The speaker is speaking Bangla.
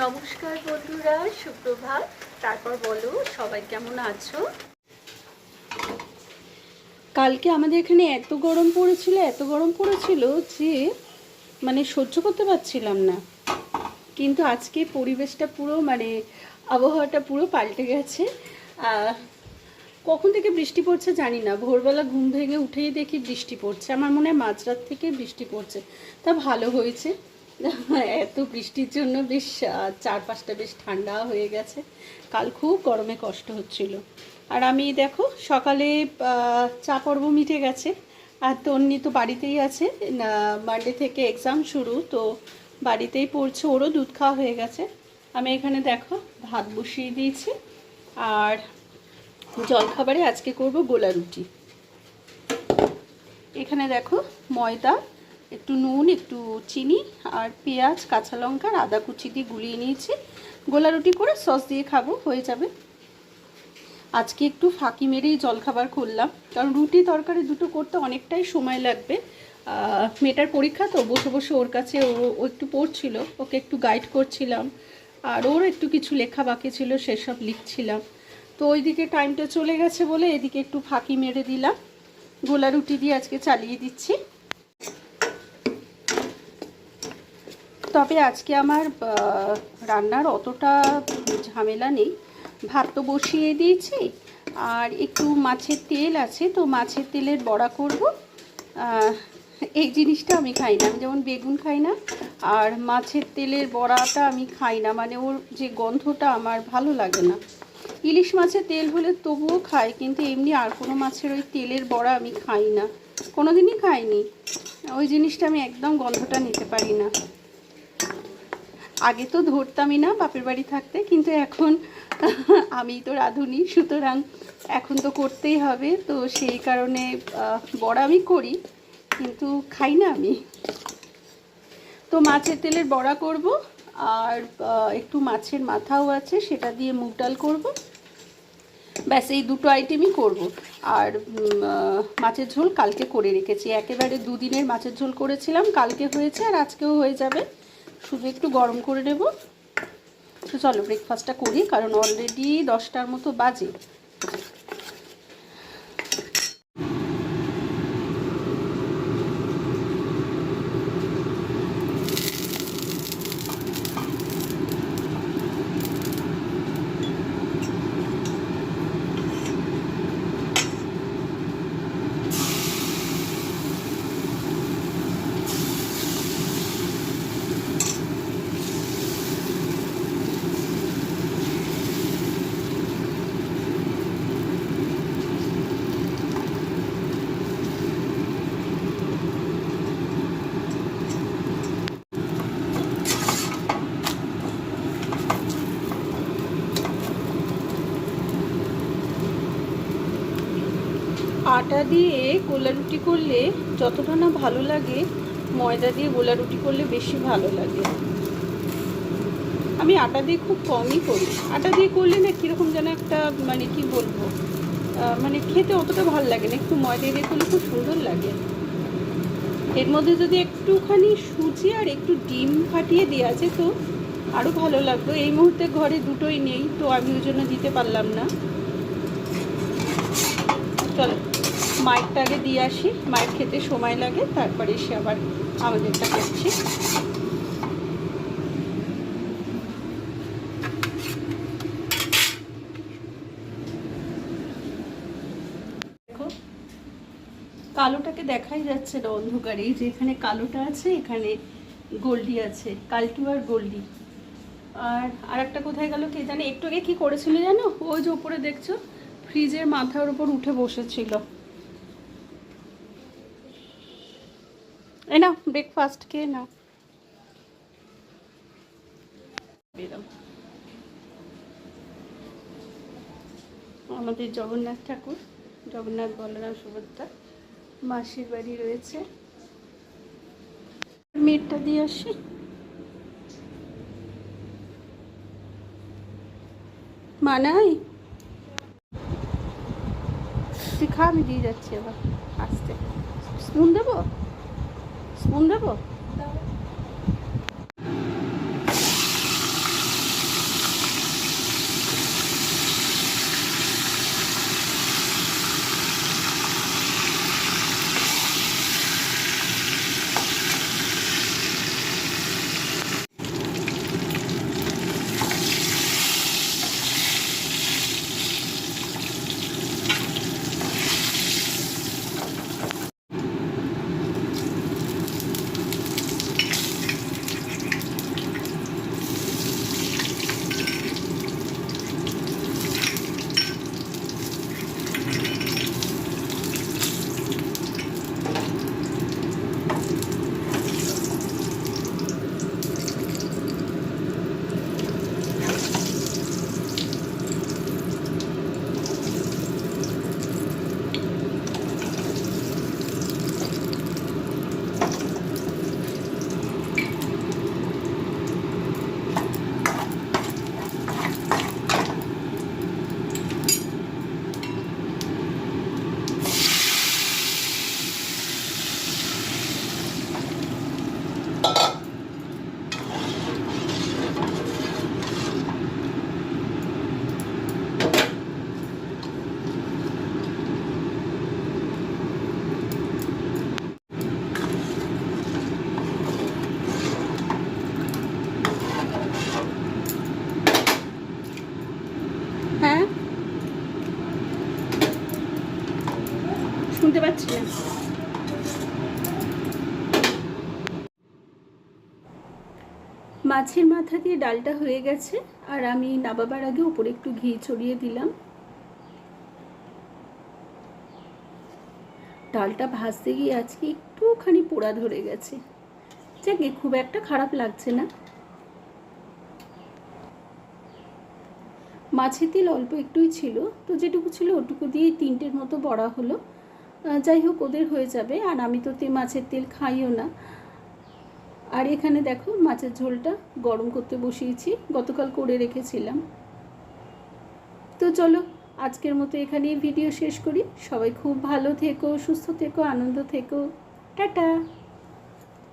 নমস্কার বন্ধুরা, সুপ্রভাত। তারপর বলো, সবাই কেমন আছো? কালকে আমাদের এখানে এত গরম পড়েছিল, এত গরম পড়েছিল যে মানে সহ্য করতে পারছিলাম না। কিন্তু আজকে পরিবেশটা পুরো মানে আবহাওয়াটা পুরো পাল্টে গেছে। কখন থেকে বৃষ্টি পড়ছে জানি না। ভোরবেলা ঘুম ভেঙে উঠেই দেখি বৃষ্টি পড়ছে। আমার মনে হয় মাঝরাত থেকে বৃষ্টি পড়ছে। তা ভালো হয়েছে। এত বৃষ্টির জন্য বেশ চারপাশটা বেশ ঠান্ডা হয়ে গেছে। কাল খুব গরমে কষ্ট হচ্ছিল। আর আমি দেখো, সকালে চা পর্ব মিটে গেছে। আর তন্নি তো বাড়িতেই আছে। মানডে থেকে এক্সাম শুরু, তো বাড়িতেই পড়ছে। ওরও দুধ খাওয়া হয়ে গেছে। আমি এখানে দেখো, ভাত বসিয়ে দিয়েছি। আর জলখাবারে আজকে করব গোলা রুটি। এখানে দেখো, ময়দা একটু নুন, একটু চিনি আর পেঁয়াজ, কাঁচা লঙ্কা আদা কুচি দিয়ে গুলিয়ে নিয়েছি। গোলা রুটি করে সস দিয়ে খাব, হয়ে যাবে। আজকে একটু ফাঁকি মেরেই জলখাবার করলাম, কারণ রুটি তরকারি দুটো করতে অনেকটাই সময় লাগবে। মেয়েটার পরীক্ষা তো, বসে বসে ওর কাছে ও ও একটু পড়ছিল, ওকে একটু গাইড করছিলাম। আর ওর একটু কিছু লেখা বাকি ছিল, সেসব লিখছিলাম। তো ওইদিকে টাইমটা চলে গেছে বলে এদিকে একটু ফাঁকি মেরে দিলাম। গোলা রুটি দিয়ে আজকে চালিয়ে দিচ্ছি। তবে আজকে আমার রান্নার অতটা ঝামেলা নেই। ভাত তো বসিয়ে দিয়েছি, আর একটু মাছের তেল আছে, তো মাছের তেলের বড়া করব। এই জিনিসটা আমি খাই না, আমি যেমন বেগুন খাই না, আর মাছের তেলের বড়াটা আমি খাই না মানে ওর যে গন্ধটা আমার ভালো লাগে না। ইলিশ মাছের তেল হলে তবুও খাই, কিন্তু এমনি আর কোনো মাছের ওই তেলের বড়া আমি খাই না। কোনো দিনই খাইনি। ওই জিনিসটা আমি একদম গন্ধটা নিতে পারি না। আগে তো ধরতামই না বাপের বাড়ি থাকতে, কিন্তু এখন আমি তো রাঁধুনি, সুতরাং এখন তো করতেই হবে। তো সেই কারণে বড়া আমি করি, কিন্তু খাই না আমি। তো মাছের তেলের বড়া করব, আর একটু মাছের মাথাও আছে, সেটা দিয়ে মুগ ডাল করব। ব্যাস, এই দুটো আইটেমই করব। আর মাছের ঝোল কালকে করে রেখেছি। একেবারে দুদিনের মাছের ঝোল করেছিলাম, কালকে হয়েছে আর আজকেও হয়ে যাবে। শুধু একটু গরম করে নেব। তো চলো ব্রেকফাস্টটা করি কারণ অলরেডি দশটার মতো বাজে। আটা দিয়ে গোলা রুটি করলে যতটা না ভালো লাগে, ময়দা দিয়ে গোলা রুটি করলে বেশি ভালো লাগে। আমি আটা দিয়ে খুব কমই করি। আটা দিয়ে করলে না কীরকম যেন একটা মানে কি বলব মানে খেতে অতটা ভালো লাগে না। একটু ময়দা দিয়ে করলে খুব সুন্দর লাগে। এর মধ্যে যদি একটুখানি সুজি আর একটু ডিম ফাটিয়ে দেওয়া আছে তো আরও ভালো লাগতো। এই মুহূর্তে ঘরে দুটোই নেই, তো আমি ওই জন্য দিতে পারলাম না। চলো। মাইকটা আগে দিয়ে আসি, মাইক খেতে সময় লাগে, তারপরে এসে আবার আমাদেরটা করছি। কালোটাকে দেখাই যাচ্ছে না অন্ধকারে যে এখানে কালোটা আছে, এখানে গোল্ডি আছে কালটু আর গোল্ডি। আর আর একটা কোথায় গেল কে জানে, একটু আগে কী করেছিল জানো? ওই যে উপরে দেখছ, ফ্রিজের মাথার উপর উঠে বসেছিল। এই নাও ব্রেকফাস্ট খেয়ে বেরো আমাদের জগন্নাথ ঠাকুর, জগন্নাথ বলরাম সুভদ্রা, মাসির বাড়ি রয়েছে। মেয়েরটা দিয়ে আসি। মানাই? তুই খা, আমি দিয়ে যাচ্ছি এবার আসতে। স্পুন দেবো? স্পুন দেবো? দেখলাম মাছের মাথা দিয়ে ডালটা হয়ে গেছে, আর আমি নাবাবার আগে উপরে একটু ঘি ছড়িয়ে দিলাম। ডালটা ভাজতে গিয়ে আজকে একটুখানি পোড়া ধরে গেছে। যাকে খুব একটা খারাপ লাগছে না। মাছের তেল অল্প একটুই ছিল, তো যেটুকু ছিল ওটুকু দিয়ে তিনটের মতো বড়া হলো। যাই হোক ওদের হয়ে যাবে। আর আমি তো মাছের তেল খাইও না। আর এখানে দেখো, মাছের ঝোলটা গরম করতে বসিয়েছি। গতকাল করে রেখেছিলাম। তো চলো, আজকের মতো এখানেই ভিডিও শেষ করি। সবাই খুব ভালো থেকো, সুস্থ থেকো, আনন্দ থেকো। টাটা!